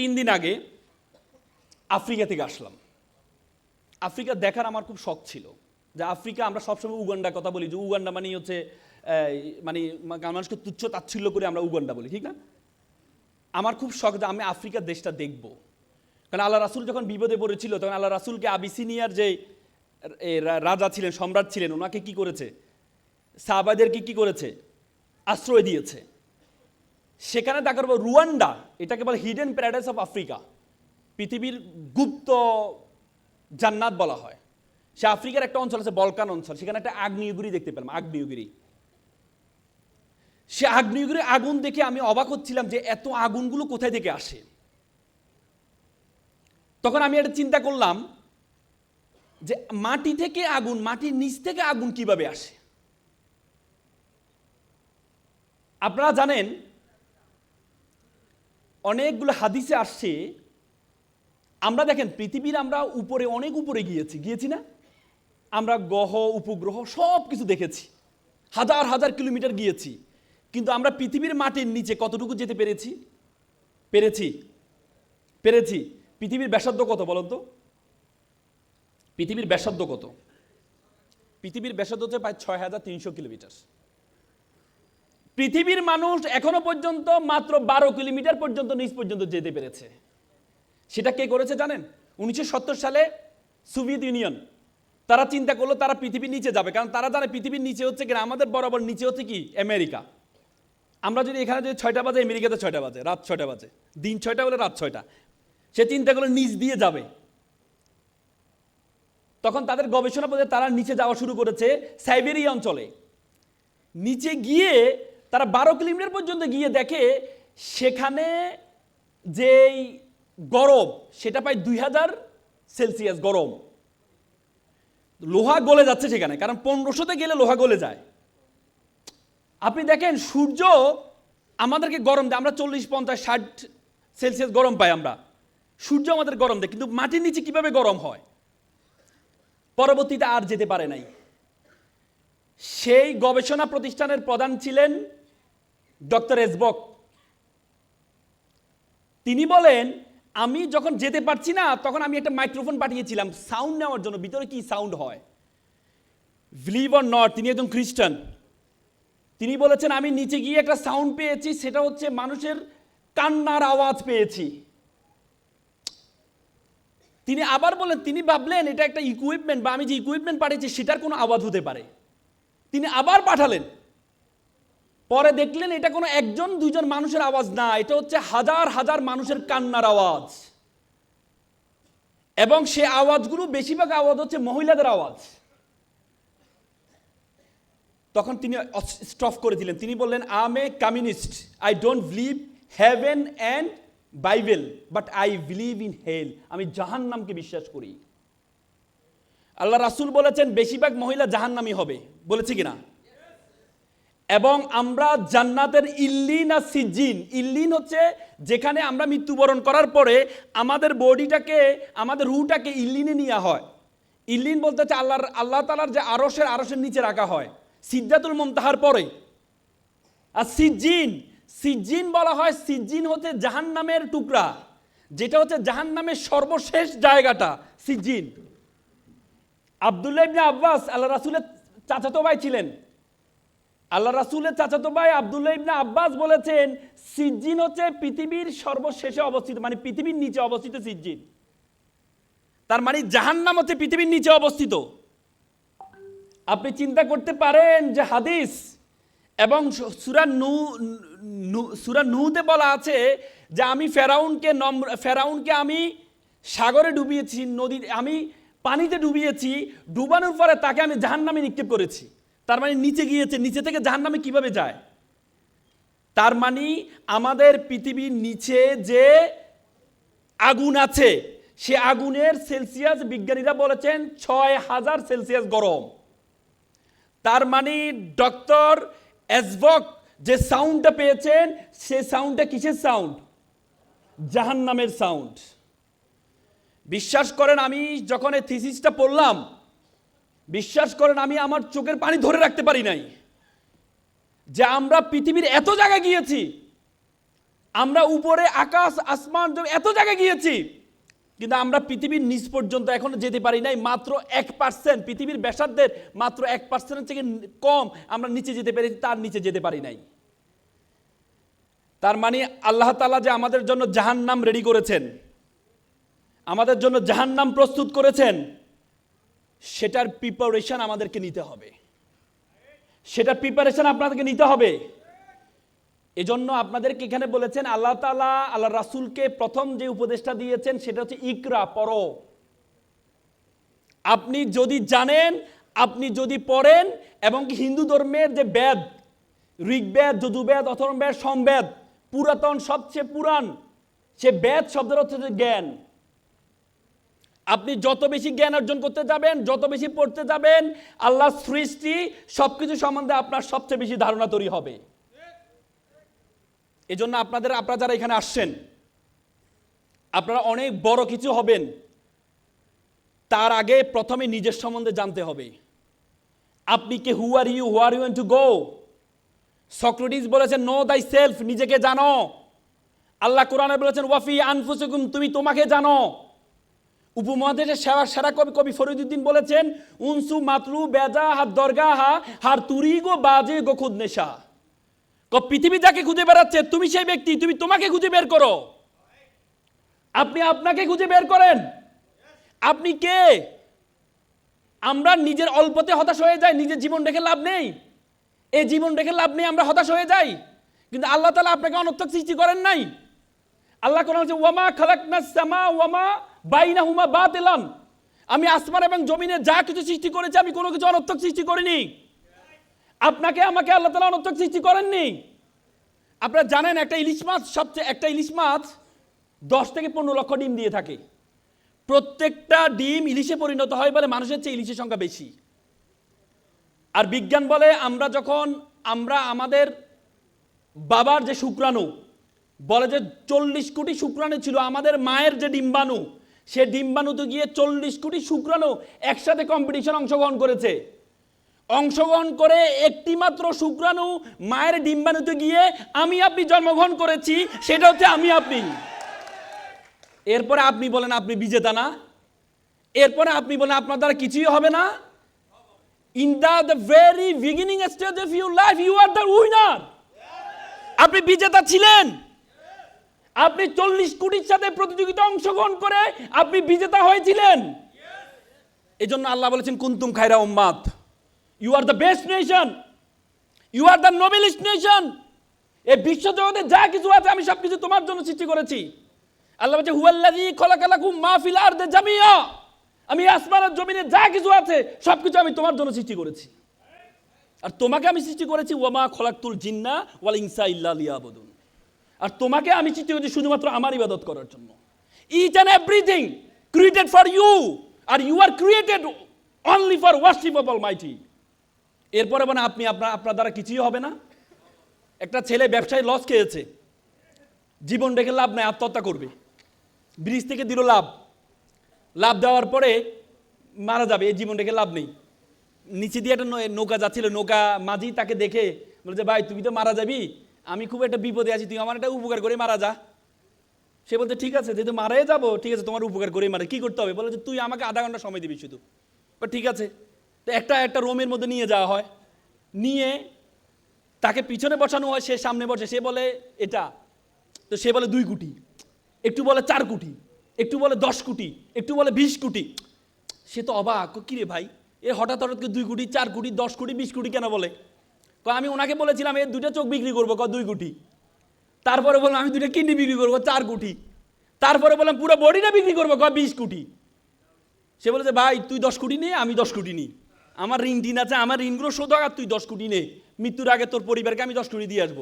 তিন দিন আগে আফ্রিকা থেকে আসলাম। আফ্রিকা দেখার আমার খুব শখ ছিল যে আফ্রিকা আমরা সবসময় উগান্ডার কথা বলি, যে উগান্ডা মানে হচ্ছে মানে মানুষকে তুচ্ছ তাচ্ছিল্য করে আমরা উগান্ডা বলি, ঠিক না? আমার খুব শখ যে আমি আফ্রিকার দেশটা দেখব। কারণ আল্লাহ রাসুল যখন বিপদে পড়েছিল, তখন আল্লাহ রাসুলকে আবিসিনিয়ার যে রাজা ছিলেন, সম্রাট ছিলেন, ওনাকে কি করেছে? সাহাবাদেরকে কি করেছে? আশ্রয় দিয়েছে। সেখানে দেখা যাবে রুয়ান্ডা, এটাকে বলে হিডেন প্যারাডাইস অফ আফ্রিকা পৃথিবীর গুপ্ত জান্নাত বলা হয়। সে আফ্রিকার একটা অঞ্চল আছে, বলকান অঞ্চল। সেখানে একটা আগ্নেয়গিরি দেখতে পেলাম, আগ্নেয়গিরি। সে আগ্নেয়গিরি আগুন দেখে আমি অবাক হচ্ছিলাম যে এত আগুনগুলো কোথায় থেকে আসে। তখন আমি একটা চিন্তা করলাম যে মাটি থেকে আগুন, মাটির নিচ থেকে আগুন কীভাবে আসে? আপনারা জানেন অনেকগুলো হাদিসে আসছে, আমরা দেখেন পৃথিবীর আমরা উপরে অনেক উপরে গিয়েছি গিয়েছি না? আমরা গ্রহ, উপগ্রহ সব কিছু দেখেছি, হাজার হাজার কিলোমিটার গিয়েছি, কিন্তু আমরা পৃথিবীর মাটির নিচে কতটুকু যেতে পেরেছি? পেরেছি পেরেছি। পৃথিবীর ব্যাসার্ধ কত বলুন তো? পৃথিবীর ব্যাসার্ধ কত? পৃথিবীর ব্যাসার্ধ হচ্ছে প্রায় ছয় হাজার তিনশো কিলোমিটার। পৃথিবীর মানুষ এখনও পর্যন্ত মাত্র বারো কিলোমিটার পর্যন্ত নিচ পর্যন্ত যেতে পেরেছে। সেটা কে করেছে জানেন? উনিশশো সত্তর সালে সোভিয়েত ইউনিয়ন। তারা চিন্তা করল তারা পৃথিবীর নিচে যাবে, কারণ তারা জানে পৃথিবীর নিচে হচ্ছে কিনা, আমাদের বরাবর নিচে হচ্ছে কি? আমেরিকা। আমরা যদি এখানে যদি ছয়টা বাজে, আমেরিকাতে ছয়টা বাজে, রাত ছয়টা বাজে, দিন ছয়টা হলে রাত ছয়টা। সে চিন্তা করল নিচ দিয়ে যাবে। তখন তাদের গবেষণা পদে তারা নিচে যাওয়া শুরু করেছে সাইবেরিয়া অঞ্চলে। নিচে গিয়ে তারা বারো কিলোমিটার পর্যন্ত গিয়ে দেখে সেখানে যেই গরম, সেটা পায় দুই হাজার সেলসিয়াস গরম। লোহা গলে যাচ্ছে সেখানে, কারণ পনেরোশোতে গেলে লোহা গলে যায়। আপনি দেখেন, সূর্য আমাদেরকে গরম দেয়, আমরা চল্লিশ, পঞ্চাশ, ষাট সেলসিয়াস গরম পাই আমরা। সূর্য আমাদের গরম দেয়, কিন্তু মাটির নিচে কীভাবে গরম হয়? পরবর্তীতে আর যেতে পারে নাই। সেই গবেষণা প্রতিষ্ঠানের প্রধান ছিলেন ডক্টর এসবক। তিনি বলেন, আমি যখন যেতে পারছি না, তখন আমি একটা মাইক্রোফোন পাঠিয়েছিলাম, সাউন্ড নেওয়ার জন্য, ভিতরে কি সাউন্ড হয়। বিলিভ অর নট তিনি একজন খ্রিস্টান। তিনি বলেছেন, আমি নিচে গিয়ে একটা সাউন্ড পেয়েছি, সেটা হচ্ছে মানুষের কান্নার আওয়াজ পেয়েছি। তিনি আবার বলেন, তিনি ভাবলেন, এটা একটা ইকুইপমেন্ট বা আমি যে ইকুইপমেন্ট পাঠিয়েছি, সেটার কোনো আওয়াজ হতে পারে। তিনি আবার পাঠালেন। পরে দেখলেন এটা কোনো একজন, দুইজন মানুষের আওয়াজ না, এটা হচ্ছে হাজার হাজার মানুষের কান্নার আওয়াজ। এবং সে আওয়াজগুলো বেশিরভাগ আওয়াজ হচ্ছে মহিলাদের আওয়াজ। তখন তিনি স্টপ করে দিলেন। তিনি বললেন I'm a communist I don't believe heaven and Bible but I believe in hell আমি জাহান্নামকে বিশ্বাস করি। আল্লাহ রাসূল বলেছেন, বেশিরভাগ মহিলা জাহান্নামী হবে। বলেছে কিনা? এবং আমরা জান্নাতের ইল্লিন আর সিজিন ইল্লিন হচ্ছে যেখানে আমরা মৃত্যুবরণ করার পরে আমাদের বডিটাকে, আমাদের রুটাকে ইল্লিনে নেওয়া হয়। ইল্লিন বলতে হচ্ছে আল্লাহর, আল্লাহ তালার যে আরসের আরসের নিচে রাখা হয়। সিদ্ধাতুল মমতাহার পরে। আর সিজিন সিজিন বলা হয় সিজিন হচ্ছে জাহান্নামের টুকরা, যেটা হচ্ছে জাহান্নামের সর্বশেষ জায়গাটা সিজিন আবদুল্লাহ আব্বাস আল্লাহ রাসুলের চাচাতো ভাই ছিলেন। আল্লাহ রাসূলের চাচাতো ভাই আবদুল্লাহ ইবনে আব্বাস বলেছেন, সিজ্জিন হচ্ছে পৃথিবীর সর্বশেষে অবস্থিত মানে পৃথিবীর নিচে অবস্থিত সিজ্জিন। তার মানে জাহান্নাম হচ্ছে পৃথিবীর নিচে অবস্থিত। আপনি চিন্তা করতে পারেন যে হাদিস এবং সুরা নু সুরা নুতে বলা আছে যে আমি ফেরাউনকে নম্র ফেরাউনকে আমি সাগরে ডুবিয়েছি নদী আমি পানিতে ডুবিয়েছি, ডুবানোর পরে তাকে আমি জাহান্নামে নিক্ষেপ করেছি। তার মানে নিচে গিয়েছে, নিচে থেকে জাহান্নামে কীভাবে যায়? তার মানে আমাদের পৃথিবীর নিচে যে আগুন আছে, সে আগুনের সেলসিয়াস বিজ্ঞানীরা বলেছেন ছয় হাজার সেলসিয়াস গরম। তার মানে ডক্টর এসবক যে সাউন্ডটা পেয়েছেন, সে সাউন্ডটা কিসের সাউন্ড? জাহান্নামের সাউন্ড। বিশ্বাস করেন আমি যখন এই থিসিসটা পড়লাম বিশ্বাস করেন, আমি আমার চোখের পানি ধরে রাখতে পারি নাই। যে আমরা পৃথিবীর এত জায়গায় গিয়েছি, আমরা উপরে আকাশ, আসমান এত জায়গায় গিয়েছি, কিন্তু আমরা পৃথিবীর নিচ পর্যন্ত এখনও যেতে পারি নাই, মাত্র এক পার্সেন্ট পৃথিবীর ব্যাসার্ধের মাত্র এক পার্সেন্টের থেকে কম আমরা নিচে যেতে পেরেছি, তার নিচে যেতে পারি নাই। তার মানে আল্লাহ তালা যে আমাদের জন্য জাহান্নাম রেডি করেছেন, আমাদের জন্য জাহান্নাম প্রস্তুত করেছেন সেটার প্রিপারেশন আমাদেরকে নিতে হবে। সেটার প্রিপারেশন আপনাদেরকে নিতে হবে। এজন্য আপনাদেরকে এখানে বলেছেন, আল্লাহ তালা আল্লাহ রাসূলকে প্রথম যে উপদেশটা দিয়েছেন সেটা হচ্ছে ইকরা, পড়ো। আপনি যদি জানেন, আপনি যদি পড়েন, এবং হিন্দু ধর্মের যে বেদ, ঋগ্বেদ যজুবেদ অথর্ববেদ, সমবেদ, পুরাতন সবচেয়ে পুরাণ, সে বেদ শব্দের হচ্ছে জ্ঞান। আপনি যত বেশি জ্ঞান অর্জন করতে যাবেন, যত বেশি পড়তে যাবেন আল্লাহ সৃষ্টি সবকিছু সম্বন্ধে আপনার সবচেয়ে বেশি ধারণা তৈরি হবে। এজন্য আপনাদের, আপনারা যারা এখানে আসছেন, আপনারা অনেক বড় কিছু হবেন। তার আগে প্রথমে নিজের সম্বন্ধে জানতে হবে। আপনি কে who are you who are you to go Socrates বলেছেন নো দাই সেলফ নিজেকে জানো। আল্লাহ কোরআনে বলেছেন ওয়াফি আনফুসুকুম তুমি তোমাকে জানো। উপমহাদেশের সেরা সেরা কবি কবি ফরিদুদ্দিন বলেছেন, উনসু মাতলু বেজা হাত দরগা হা হার তুরি গো বাজে গো খুদ নেশা। পৃথিবী যাকে খুঁজে বেড়াচ্ছে, তুমি সেই ব্যক্তি, তুমি তোমাকে খুঁজে বের করো। আপনি আপনাকে খুঁজে বের করেন। আপনি কে? আমরা নিজের অল্পতে হতাশ হয়ে যাই, নিজের জীবন রেখে লাভ নেই। এই জীবন রেখে লাভ নেই, আমরা হতাশ হয়ে যাই। কিন্তু আল্লাহ তালা আপনাকে অনর্থক সৃষ্টি করেন নাই। আল্লাহ কোরআন হচ্ছে ওয়ামা খালাকনা সামা, ওয়ামা বাইনা হুমা বাতিলান। আমি আসমান এবং জমিনে যা কিছু সৃষ্টি করেছি, আমি কোনো কিছু অনর্থক সৃষ্টি করিনি। আপনাকে, আমাকে আল্লাহ তালা অনর্থক সৃষ্টি করেননি। আপনারা জানেন, একটা ইলিশ মাছ সবচেয়ে, একটা ইলিশ মাছ দশ থেকে পনেরো লক্ষ ডিম দিয়ে থাকে। প্রত্যেকটা ডিম ইলিশে পরিণত হয় বলে মানুষের চেয়ে ইলিশের সংখ্যা বেশি। আর বিজ্ঞান বলে, আমরা যখন, আমরা আমাদের বাবার যে শুক্রাণু, বলে যে চল্লিশ কোটি শুক্রাণু ছিল, আমাদের মায়ের যে ডিম্বাণু সে ডিম্বাণুতে গিয়ে চল্লিশ কোটি শুক্রাণু একসাথে কম্পিটিশন অংশগ্রহণ করেছে। অংশগ্রহণ করে একটি মাত্র শুক্রাণু মায়ের ডিম্বাণুতে গিয়ে আমি আপনি জন্মগ্রহণ করেছি, সেটা হচ্ছে আমি আপনি। এরপরে আপনি বলেন, আপনি বিজেতা না। এরপরে আপনি বলেন, আপনার দ্বারা কিছুই হবে না। In the the very beginning stage of your life you are the winner আপনি বিজেতা ছিলেন। আপনি চল্লিশ কোটির সাথে প্রতিযোগিতা অংশগ্রহণ করে আপনি বিজেতা হয়েছিলেন। এই জন্য আল্লাহ বলেছেন, কুন্তুম খাইরা উম্মাদ you are the best nation you are the noblest nation এই বিশ্ব জগতে যা কিছু আছে, আমি সব কিছু তোমার জন্য সৃষ্টি করেছি। আল্লাহ বলছে, হুয়াল্লাযী খলাকালাকুম মা ফিল আরদি জামিয়া। আমি আসমানের জমিনে যা কিছু আছে সব কিছু আমি তোমার জন্য সৃষ্টি করেছি। আর তোমাকে আমি সৃষ্টি করেছি ওয়ামা খলাকতুল জিন্না ওয়াল ইনসা ইল্লা লিয়াবুদুন। আর তোমাকে আমি সৃষ্টি করেছি শুধুমাত্র আমার ইবাদত করার জন্য। Each and everything created for you are you are created only for worship of Almighty এরপরে মানে আপনি আপনার আপনার দ্বারা কিছুই হবে না। একটা ছেলে ব্যবসায় লস খেয়েছে। জীবন রেখে লাভ নাই, আত্মহত্যা করবে। ব্রিজ থেকে দিল লাভ। লাভ দেওয়ার পরে মারা যাবে, এই জীবন রেখে লাভ নেই। নিচে দিয়ে একটা নৌকা যাচ্ছিল, নৌকা মাঝি তাকে দেখে বলছে ভাই তুমি তো মারা যাবি? আমি খুব একটা বিপদে আছি তুই আমার একটা উপকার করে মারা যা। সে বলছে ঠিক আছে যেহেতু মারাই যাব ঠিক আছে তোমার উপকার করে মারা কি করতে হবে? বলে যে তুই আমাকে আধা ঘণ্টা সময় দিবি শুধু। ঠিক আছে। তো একটা একটা রোমের মধ্যে নিয়ে যাওয়া হয়। নিয়ে তাকে পিছনে বসানো হয় সে সামনে বসে সে বলে এটা। তো সে বলে দুই কোটি একটু বলে চার কোটি একটু বলে দশ কোটি একটু বলে বিশ কোটি। সে তো অবাক কয়, কি রে ভাই? এ হঠাৎ হঠাৎ করে দুই কোটি চার কোটি দশ কোটি বিশ কোটি কেন বলে? কয়, আমি ওনাকে বলেছিলাম এর দুটো চোখ বিক্রি করব ক দুই কোটি তারপরে বললাম আমি দুটো কিডনি বিক্রি করব চার কোটি তারপরে বললাম পুরো বডিটা বিক্রি করব ক বিশ কোটি সে বলেছে ভাই তুই দশ কোটি নে আমি দশ কোটি নিই আমার ঋণ টিন আছে আমার ঋণগুলো শোধ আর তুই দশ কোটি নে। মৃত্যুর আগে তোর পরিবারকে আমি দশ কোটি দিয়ে আসব।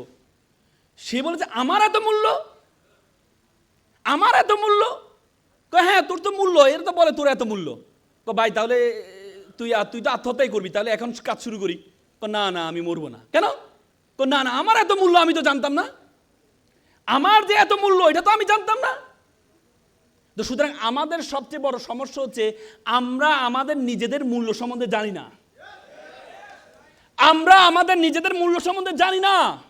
সে বলেছে আমার এত মূল্য? আমার এত মূল্য? কয় হ্যাঁ তোর তো মূল্য এর তো বলে তোর এত মূল্য। ক ভাই তাহলে তুই তুই তো আত্মহত্যাই করবি তাহলে এখন কাজ শুরু করি। ক না না, আমি মরবো না। কেন? না না, আমার এত মূল্য আমি তো জানতাম না। আমার যে এত মূল্য, এটা তো আমি জানতাম না। তো সুতরাং আমাদের সবচেয়ে বড় সমস্যা হচ্ছে, আমরা আমাদের নিজেদের মূল্য সম্বন্ধে জানি না। আমরা আমাদের নিজেদের মূল্য সম্বন্ধে জানি না।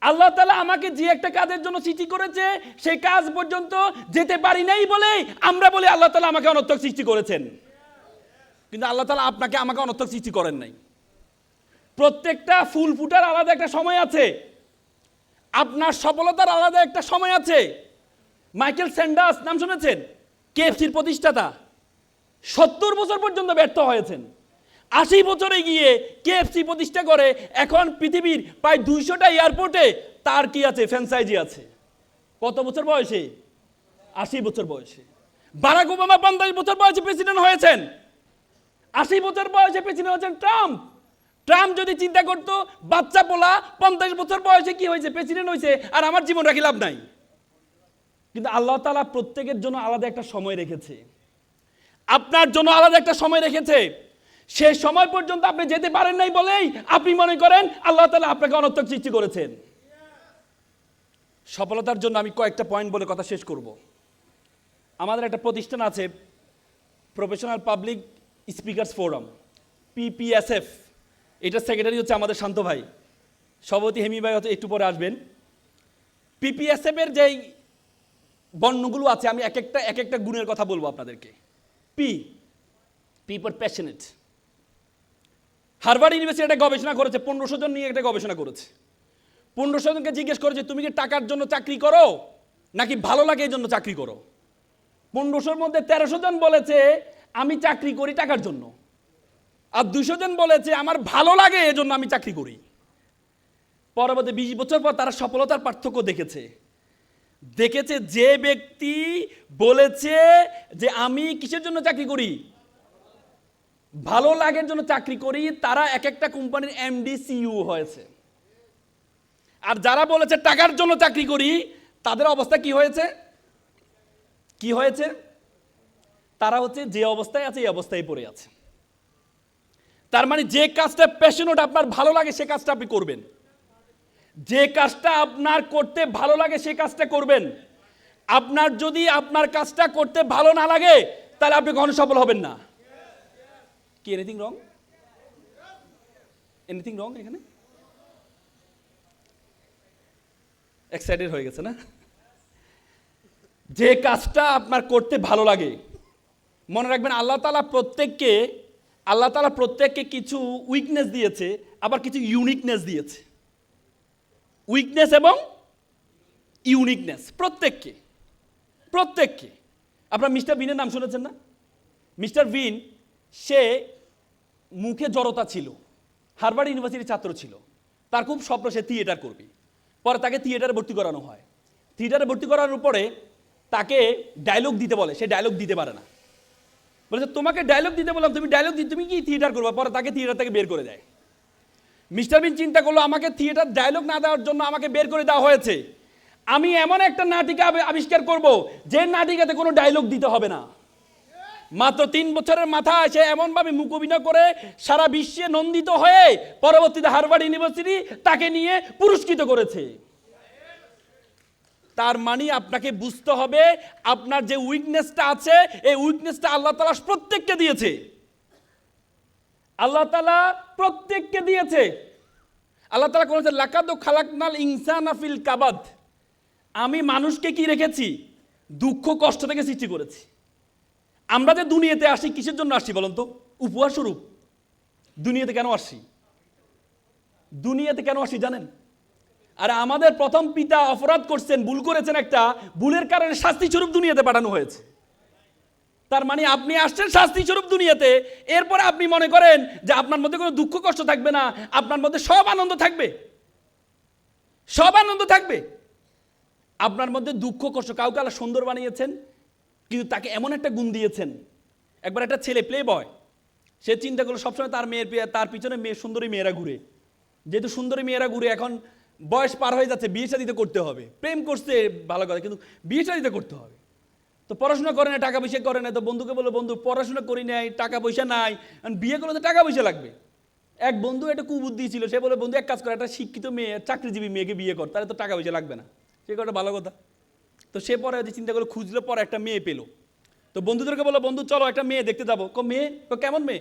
আল্লাহ তালা আমাকে যে একটা কাজের জন্য সৃষ্টি করেছে, সেই কাজ পর্যন্ত যেতে পারি নাই বলে আমরা বলি আল্লাহ তালা আমাকে অনর্থক সৃষ্টি করেছেন। কিন্তু আল্লাহ তালা আপনাকে আমাকে অনর্থক সৃষ্টি করেন নাই। প্রত্যেকটা ফুল ফুটার আলাদা একটা সময় আছে। আপনার সফলতার আলাদা একটা সময় আছে। মাইকেল স্যান্ডার্স, নাম শুনেছেন? কেএফসির প্রতিষ্ঠাতা। সত্তর বছর পর্যন্ত ব্যর্থ হয়েছেন। আশি বছরে গিয়ে কেএফসি প্রতিষ্ঠা করে, এখন পৃথিবীর প্রায় দুইশোটা এয়ারপোর্টে তার কি আছে? ফ্র্যাঞ্চাইজি আছে। কত বছর বয়সে? আশি বছর বয়সে। বারাক ওবামা পঞ্চাশ বছর বয়সে প্রেসিডেন্ট হয়েছেন। আশি বছর বয়সে প্রেসিডেন্ট হয়েছেন ট্রাম্প। ট্রাম্প যদি চিন্তা করতো, বাচ্চা পোলা পঞ্চাশ বছর বয়সে কি হয়েছে প্রেসিডেন্ট হয়েছে, আর আমার জীবন রাখি লাভ নাই। কিন্তু আল্লাহ তালা প্রত্যেকের জন্য আলাদা একটা সময় রেখেছে। আপনার জন্য আলাদা একটা সময় রেখেছে। সে সময় পর্যন্ত আপনি যেতে পারেন নাই বলেই আপনি মনে করেন আল্লাহ তালা আপনাকে অনর্থক সৃষ্টি করেছেন। সফলতার জন্য আমি কয়েকটা পয়েন্ট বলে কথা শেষ করব। আমাদের একটা প্রতিষ্ঠান আছে professional public speakers forum PPSF এটার সেক্রেটারি হচ্ছে আমাদের শান্ত ভাই। সভাপতি হেমি ভাই হয়তো একটু পরে আসবেন। পিপিএসএফ এর যেই বর্ণগুলো আছে, আমি এক একটা এক একটা গুণের কথা বলব আপনাদেরকে। P P passionate Harvard University একটা গবেষণা করেছে, পনেরোশো জন নিয়ে একটা গবেষণা করেছে। পনেরোশো জনকে জিজ্ঞেস করেছে, তুমি কি টাকার জন্য চাকরি করো? নাকি ভালো লাগে এই জন্য চাকরি করো? পনেরোশোর মধ্যে তেরোশো জন বলেছে, আমি চাকরি করি টাকার জন্য। আর দুশো জন বলেছে, আমার ভালো লাগে, এজন্য আমি চাকরি করি। পরবর্তী বিশ বছর পর তারা সফলতার পার্থক্য দেখেছে। দেখেছে যে ব্যক্তি বলেছে যে, আমি কিসের জন্য চাকরি করি? ভালো লাগের জন্য চাকরি করি, তারা এক একটা কোম্পানির এমডি, সিইও হয়েছে। আর যারা বলেছে, টাকার জন্য চাকরি করি, তাদের অবস্থা কি হয়েছে? কি হয়েছে? তারা হচ্ছে যে অবস্থায় আছে, এই অবস্থায় পড়ে আছে। তার মানে যে কাজটা প্যাশনেট আপনার ভালো লাগে, সে কাজটা আপনি করবেন। যে কাজটা আপনার করতে ভালো লাগে, সে কাজটা করবেন। আপনার যদি আপনার কাজটা করতে ভালো না লাগে, তাহলে আপনি কখনো সফল হবেন না। কি এনিথিং রং এনিথিং রং এখানে? এক্সাইটেড হয়ে গেছে না? যে কাজটা আপনার করতে ভালো লাগে, মনে রাখবেন আল্লাহ তালা প্রত্যেককে আল্লাহ তালা প্রত্যেককে কিছু উইকনেস দিয়েছে, আবার কিছু ইউনিকনেস দিয়েছে। উইকনেস এবং ইউনিকনেস প্রত্যেককে প্রত্যেককে। আপনার মিস্টার বিনের নাম শুনেছেন না? মিস্টার বিন সে মুখে জড়তা ছিল, হারভার্ড ইউনিভার্সিটির ছাত্র ছিল। তার খুব স্বপ্ন সে থিয়েটার করবে। পরে তাকে থিয়েটারে ভর্তি করানো হয়। থিয়েটারে ভর্তি করানোর পরে তাকে ডায়লগ দিতে বলে, সে ডায়লগ দিতে পারে না। বলেছে, তোমাকে ডায়লগ দিতে বললাম, তুমি ডায়লগ দিতে, তুমি কি থিয়েটার করবে? পরে তাকে থিয়েটার থেকে বের করে দেয়। মিস্টার বিন চিন্তা করল, আমাকে থিয়েটার ডায়লগ না দেওয়ার জন্য আমাকে বের করে দেওয়া হয়েছে। আমি এমন একটা নাটিকা আবিষ্কার করব, যে নাটিকাতে কোনো ডায়লগ দিতে হবে না। মাত্র তিন বছরের মাথা সে এমনভাবে মুখ করে সারা বিশ্বে নন্দিত হয়ে পরবর্তীতে হারভার্ড ইউনিভার্সিটি তাকে নিয়ে পুরস্কৃত করেছে। তার মানে আপনাকে বুঝতে হবে আপনার যে উইকনেসটা আছে, এই উইকনেসটা আল্লাহ তালা প্রত্যেককে দিয়েছে। আল্লাহ তালা প্রত্যেককে দিয়েছে। আল্লাহ তালা করেছে লাকাদ খালাকনাল ইনসান আফিল কাবাদ। আমি মানুষকে কি রেখেছি? দুঃখ, কষ্ট থেকে সৃষ্টি করেছি। আমরা যে দুনিয়াতে আসি, কিসের জন্য আসছি বলুন তো? উপহার স্বরূপ দুনিয়াতে কেন আসছি দুনিয়াতে কেন আসি জানেন? আর আমাদের প্রথম পিতা অপরাধ করছেন, ভুল করেছেন একটা, ভুলের কারণে শাস্তি স্বরূপ দুনিয়াতে পাঠানো হয়েছে। তার মানে আপনি আসছেন শাস্তি স্বরূপ দুনিয়াতে, এরপরে আপনি মনে করেন যে আপনার মধ্যে কোনো দুঃখ কষ্ট থাকবে না, আপনার মধ্যে সব আনন্দ থাকবে। সব আনন্দ থাকবে। আপনার মধ্যে দুঃখ কষ্ট, কাউকে আল্লাহ সুন্দর বানিয়েছেন, কিন্তু তাকে এমন একটা গুণ দিয়েছেন। একবার একটা ছেলে প্লে বয় সে চিন্তা করল সবসময় তার মেয়ের তার পিছনে মেয়ে, সুন্দরী মেয়েরা ঘুরে। যেহেতু সুন্দরী মেয়েরা ঘুরে, এখন বয়স পার হয়ে যাচ্ছে, বিয়ে শাদিতে করতে হবে। প্রেম করছে, ভালো কথা, কিন্তু বিয়ে শাদিতে করতে হবে। তো পড়াশোনা করে না, টাকা পয়সা করে না, তো বন্ধুকে বলল, বন্ধু, পড়াশোনা করি নাই, টাকা পয়সা নাই। বিয়ে করলে তো টাকা পয়সা লাগবে। এক বন্ধু একটা কুবুদ্ধি ছিল, সে বলে বন্ধু, এক কাজ করে, একটা শিক্ষিত মেয়ে, চাকরিজীবী মেয়েকে বিয়ে কর, তাহলে তো টাকা পয়সা লাগবে না। সে একটা ভালো কথা। তো সে পরে চিন্তা করে খুঁজলো পরে একটা মেয়ে পেল। তো বন্ধুদেরকে বলল, বন্ধু, চলো একটা মেয়ে দেখতে যাব। মেয়ে? কেমন মেয়ে?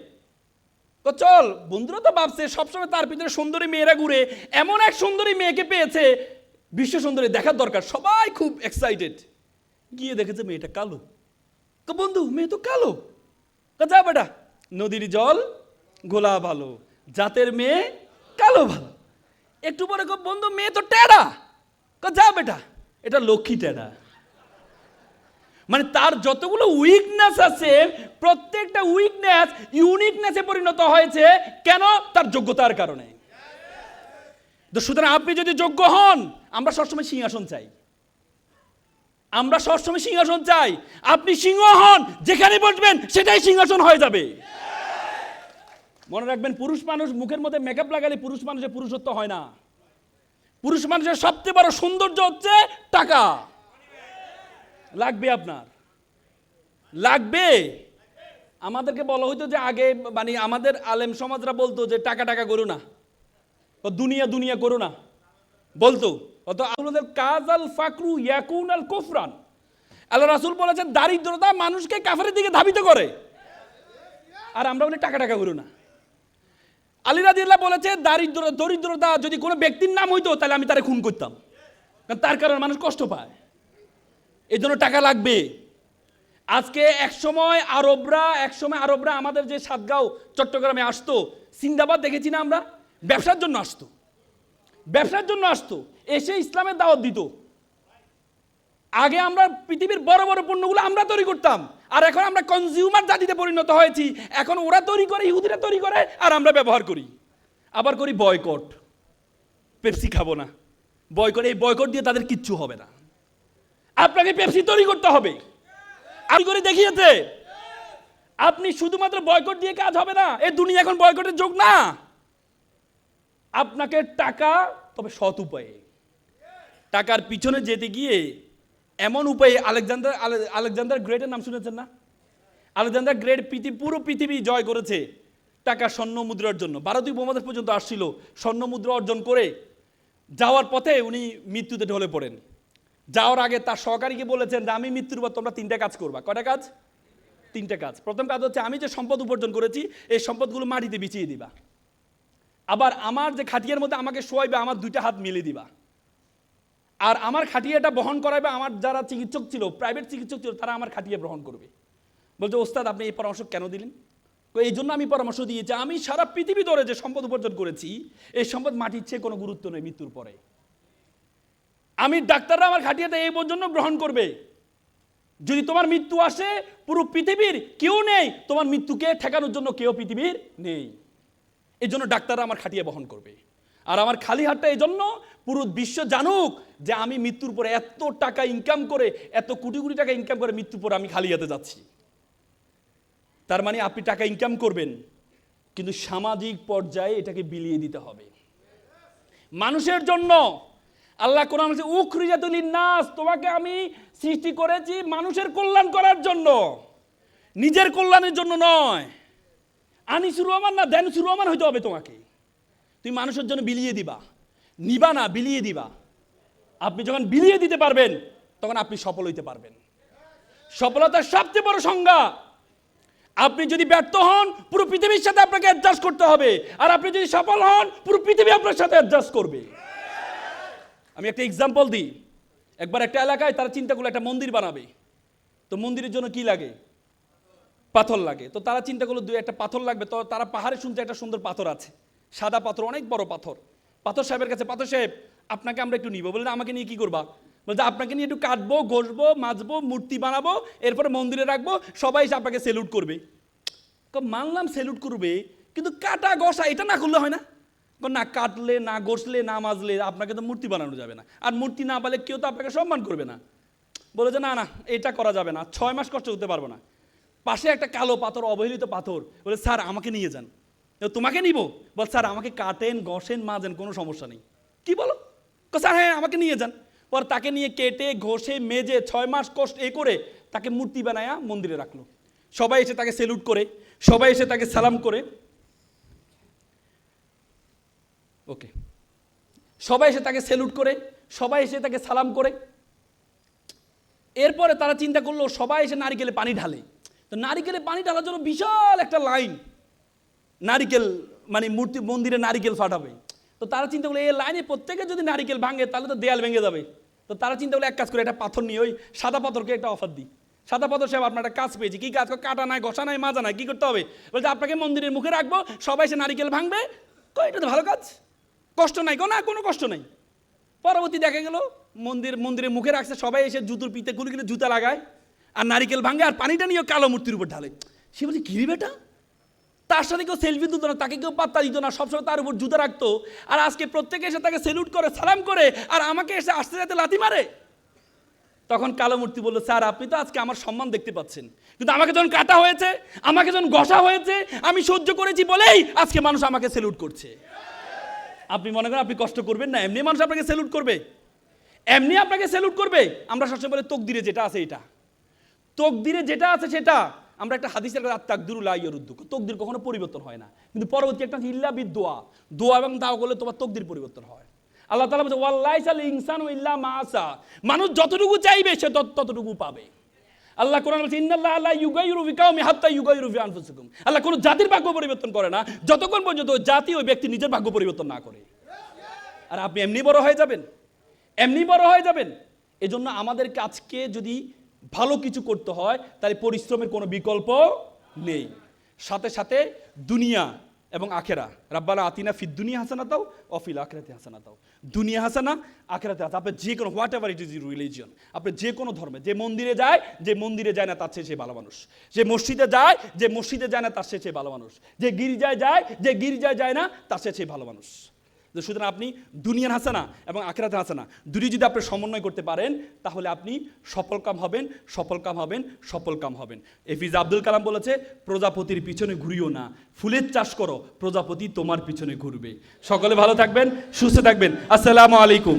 তো চল বন্ধুরা তো ভাবছে সবসময় তার ভিতরে সুন্দরী মেয়েরা ঘুরে এমন এক সুন্দরী মেয়েকে পেয়েছে বিশ্ব সুন্দরী দেখার দরকার সবাই খুব এক্সাইটেড গিয়ে দেখেছে মেয়েটা কালো। তো বন্ধু মেয়ে তো কালো। যা বেটা নদীর জল গোলা ভালো জাতের মেয়ে কালো ভালো। একটু পরে বন্ধু মেয়ে তো কো, যা বেটা এটা লক্ষ্মী টেডা মানে তার যতগুলো উইকনেস আছে, প্রত্যেকটা উইকনেস ইউনিকনেসে পরিণত হয়েছে। কেন? তার যোগ্যতার কারণে। তো সুতরাং আপনি যদি যোগ্য হন, আমরা সবসময় সিংহাসন চাই। আমরা সবসময় সিংহাসন চাই। আপনি সিংহ হন, যেখানে বসবেন, সেটাই সিংহাসন হয়ে যাবে। মনে রাখবেন, পুরুষ মানুষ মুখের মধ্যে মেকআপ লাগালে পুরুষ মানুষের পুরুষত্ব হয় না। পুরুষ মানুষের সবচেয়ে বড় সৌন্দর্য হচ্ছে টাকা। লাগবে আপনার। লাগবে? আমাদেরকে বলা হইতো যে আগে মানে আমাদের আলেম সমাজরা বলতো যে টাকা টাকা করো না। দুনিয়া দুনিয়া করো না। বলতো, অত আপনাদের কাজ আল ফাকরু ইয়াকুন আল কুফরান। আল্লাহ রাসুল বলেছেন, দারিদ্রতা মানুষকে কাফারের দিকে ধাবিত করে। আর আমরা বলি, টাকা টাকা করো না। আলী রাদিল্লাহ বলেছে, দারিদ্র, দরিদ্রতা যদি কোনো ব্যক্তির নাম হইতো, তাহলে আমি তারে খুন করতাম। কারণ তার কারণে মানুষ কষ্ট পায়। জন্য টাকা লাগবে। আজকে একসময় আরবরা একসময় আরবরা আমাদের যে সাতগাঁও, চট্টগ্রামে আসতো। সিন্দাবাদ দেখেছি না আমরা? ব্যবসার জন্য আসতো। ব্যবসার জন্য আসতো। এসে ইসলামের দাওয়াত দিত। আগে আমরা পৃথিবীর বড় বড় পণ্যগুলো আমরা তৈরি করতাম। আর এখন আমরা কনজিউমার জাতিতে পরিণত হয়েছি। এখন ওরা তৈরি করে, ইহুদিরা তৈরি করে, আর আমরা ব্যবহার করি। আবার করি বয়কট পেপসি খাব না। বয়কট এই বয়কট দিয়ে তাদের কিচ্ছু হবে না। আপনাকে পেপসি তৈরি করতে হবে। আমি করে দেখিয়েছে। আপনি শুধুমাত্র বয়কট দিয়ে কাজ হবে না এ দুনিয়া এখন বয়কটের যোগ না। আপনাকে টাকা, তবে সৎ উপায়ে। টাকার পিছনে যেতে গিয়ে এমন উপায়ে আলেকজান্ডার, আলে- আলেকজান্ডার গ্রেটের নাম শুনেছেন না? আলেকজান্ডার গ্রেট পৃথিবী পুরো পৃথিবী জয় করেছে টাকা স্বর্ণ মুদ্রার জন্য। ভারতীয় উপমহাদেশ পর্যন্ত আসছিল স্বর্ণ মুদ্রা অর্জন করে। যাওয়ার পথে উনি মৃত্যুতে ঢলে পড়েন। যাওয়ার আগে তার সহকারীকে বলেছেন যে, আমি মৃত্যুর পর তোমরা তিনটা কাজ করবা। কটা কাজ? তিনটা কাজ। প্রথম কাজ হচ্ছে, আমি যে সম্পদ উপার্জন করেছি, এই সম্পদগুলো মাটিতে বিছিয়ে দিবা। আবার আমার যে খাটিয়ার মধ্যে আমাকে শোয়াইবে, আমার দুইটা হাত মিলিয়ে দিবা। আর আমার খাটিয়াটা বহন করাবে আমার যারা চিকিৎসক ছিল প্রাইভেট চিকিৎসক ছিল, তারা আমার খাটিয়া বহন করবে। বলছে, ওস্তাদ, আপনি এই পরামর্শ কেন দিলেন? এই জন্য আমি পরামর্শ দিয়েছি, আমি সারা পৃথিবী ধরে যে সম্পদ উপার্জন করেছি, এই সম্পদ মাটির চেয়ে কোনো গুরুত্ব নেই মৃত্যুর পরে। আমি ডাক্তাররা আমার খাটিয়াতে এই পর্যন্ত গ্রহণ করবে। যদি তোমার মৃত্যু আসে, পুরো পৃথিবীর কেউ নেই, তোমার মৃত্যুকে ঠেকানোর জন্য কেউ পৃথিবীর নেই। এই জন্য ডাক্তাররা আমার খাটিয়ে বহন করবে। আর আমার খালি হাতটা এই জন্য পুরো বিশ্ব জানুক যে আমি মৃত্যুর পরে এত টাকা ইনকাম করে, এত কোটি কোটি টাকা ইনকাম করে মৃত্যুর পরে আমি খালি হাতে যাচ্ছি। তার মানে আপনি টাকা ইনকাম করবেন, কিন্তু সামাজিক পর্যায়ে এটাকে বিলিয়ে দিতে হবে। মানুষের জন্য আল্লাহ কোরআন বলছে উখরিজাতুল নাস তোমাকে আমি সৃষ্টি করেছি মানুষের কল্যাণ করার জন্য। নিজের কল্যাণের জন্য নয়। আনিসুর রহমান না, দেনসুর রহমান হইতে হবে তোমাকে। তুমি মানুষের জন্য বিলিয়ে দিবা। নিবা না, বিলিয়ে দিবা। আপনি যখন বিলিয়ে দিতে পারবেন, তখন আপনি সফল হইতে পারবেন। সফলতার সবচেয়ে বড় সংজ্ঞা, আপনি যদি ব্যর্থ হন, পুরো পৃথিবীর সাথে আপনাকে অ্যাডজাস্ট করতে হবে। আর আপনি যদি সফল হন, পুরো পৃথিবী আপনার সাথে অ্যাডজাস্ট করবে। আমি একটা এক্সাম্পল দিই। একবার একটা এলাকায় তারা চিন্তা করল, একটা মন্দির বানাবে। তো মন্দিরের জন্য কি লাগে? পাথর লাগে। তো তারা চিন্তা করল, দুই একটা পাথর লাগবে। তো তারা পাহাড়ে শুনছে একটা সুন্দর পাথর আছে। সাদা পাথর, অনেক বড় পাথর। পাথর সাহেবের কাছে, পাথর সাহেব, আপনাকে আমরা একটু নিব। বললেন, আমাকে নিয়ে কি করবা? বলছে, আপনাকে নিয়ে একটু কাটবো, ঘষবো, মাজবো, মূর্তি বানাবো, এরপরে মন্দিরে রাখব, সবাই এসে আপনাকে সেলুট করবে। মানলাম সেলুট করবে, কিন্তু কাটা, ঘষা এটা না করলে হয় না? না কাটলে না ঘষলে না মাজলে আপনাকে তো মূর্তি বানানো যাবে না। আর মূর্তি না পালে কেউ তো আপনাকে সম্মান করবে না। বলে যে, না না, এটা করা যাবে না, ছয় মাস কষ্ট করতে পারব না। পাশে একটা কালো পাথর, অবহেলিত পাথর, বলে, স্যার, আমাকে নিয়ে যান। তোমাকে নিব? বল, স্যার, আমাকে কাটেন, ঘষেন, মাজেন, কোনো সমস্যা নেই। কি বলো? স্যার হ্যাঁ আমাকে নিয়ে যান। পর তাকে নিয়ে কেটে, ঘষে, মেজে, ছয় মাস কষ্ট, এ করে তাকে মূর্তি বানায়া মন্দিরে রাখল। সবাই এসে তাকে সেলুট করে, সবাই এসে তাকে সালাম করে ওকে সবাই এসে তাকে সেলুট করে, সবাই এসে তাকে সালাম করে। এরপরে তারা চিন্তা করল, সবাই এসে নারিকেলে পানি ঢালে। তো নারিকেলে পানি ঢালার জন্য বিশাল একটা লাইন নারিকেল মানে মূর্তি, মন্দিরে নারিকেল ফাটাবে। তো তারা চিন্তা করল, এই লাইনে প্রত্যেকে যদি নারিকেল ভাঙে, তাহলে তো দেয়াল ভেঙে যাবে। তো তারা চিন্তা করল, এক কাজ করে, একটা পাথর নিয়ে ওই সাদা পাথরকে একটা অফার দিই। সাদা পাথর সাহেব, আপনার একটা কাজ পেয়েছি। কী কাজ? কাটা নাই, ঘষা নাই, মাজা নাই, কী করতে হবে? বলছে, আপনাকে মন্দিরের মুখে রাখব, সবাই সে নারিকেল ভাঙবে। কই, এটা তো ভালো কাজ। কষ্ট নাই কোনো না, কোনো কষ্ট নাই। পরবর্তী দেখা গেল, মন্দির মন্দিরে মুখে রাখছে, সবাই এসে জুতোর পিতে খুলে কিনে জুতা লাগায়, আর নারিকেল ভাঙে, আর পানিটা নিয়ে কালো মূর্তির উপর ঢালে। সে বলছে কিরি বেটা? তার সাথে কেউ সেলফি তুলতো না, তাকে কেউ পাত্তা দিত না, সবসময় তার উপর জুতা রাখতো। আর আজকে প্রত্যেকে এসে তাকে সেলুট করে, সালাম করে, আর আমাকে এসে আসতে যাতে লাথি মারে। তখন কালো মূর্তি বলল, স্যার, আপনি তো আজকে আমার সম্মান দেখতে পাচ্ছেন। কিন্তু আমাকে যখন কাটা হয়েছে, আমাকে যখন ঘষা হয়েছে, আমি সহ্য করেছি বলেই আজকে মানুষ আমাকে সেলুট করছে। আপনি মনে করেন আপনি কষ্ট করবেন না, এমনি মানুষ আপনাকে স্যালুট করবে। এমনি আপনাকে স্যালুট করবে। আমরা সবসময় বলে, তকদিরে যেটা আছে এটা। তকদিরে যেটা আছে সেটা। আমরা একটা হাদিসের কথা তাকদিরুল্লাহ ইয়রুদ্দুক। তকদির কখনো পরিবর্তন হয় না। কিন্তু পরবর্তী একটা ইল্লা বিদ দোয়া দোয়া এবং দাওয়া করলে তোমার তকদির পরিবর্তন হয়। আল্লাহ তালা বলছে ওয়াল্লাইসাল ইনসান ইল্লা মাসা মানুষ যতটুকু চাইবে, সে ততটুকু পাবে। আল্লাহ কোরআন বলছে, ইন্নাল্লাহ আল্লাহ ইউগাইরু বিকাউমি হাত্তা ইউগাইরু ফি আনফুসিকুম আল্লাহ কোনো জাতির ভাগ্য পরিবর্তন করে না, যতক্ষণ পর্যন্ত জাতি ওই ব্যক্তি নিজের ভাগ্য পরিবর্তন না করে। আর আপনি এমনি বড় হয়ে যাবেন, এমনি বড় হয়ে যাবেন। এজন্য আমাদেরকে আজকে যদি ভালো কিছু করতে হয়, তাহলে পরিশ্রমের কোনো বিকল্প নেই। সাথে সাথে দুনিয়া এবং আখেরা। রাব্বানা আতিনা ফিদ দুনিয়া হাসানা দাও অফিল আখেরাতে হাসানা দাও। দুনিয়া হাসানা, আখেরাতে হাসানা আপনি যে কোনো whatever it is religion আপনি যে কোনো ধর্মে, যে মন্দিরে যায়, যে মন্দিরে যায় না, তার চেয়ে সে ভালো মানুষ। যে মসজিদে যায়, যে মসজিদে যায় না, তার চেয়ে সে ভালো মানুষ। যে গির্জায় যায়, যে গির্জায় যায় না, তার চেয়ে সে ভালো মানুষ। যে সুতরাং আপনি দুনিয়ার হাসানা এবং আখেরাতের হাসানা, দুটি যদি আপনি সমন্বয় করতে পারেন, তাহলে আপনি সফল কাম হবেন, সফল কাম হবেন, সফল কাম হবেন। এফিজ আব্দুল কালাম বলেছে, প্রজাপতির পিছনে ঘুরিও না। ফুলের চাষ করো, প্রজাপতি তোমার পিছনে ঘুরবে। সকলে ভালো থাকবেন, সুস্থ থাকবেন। আসসালামু আলাইকুম।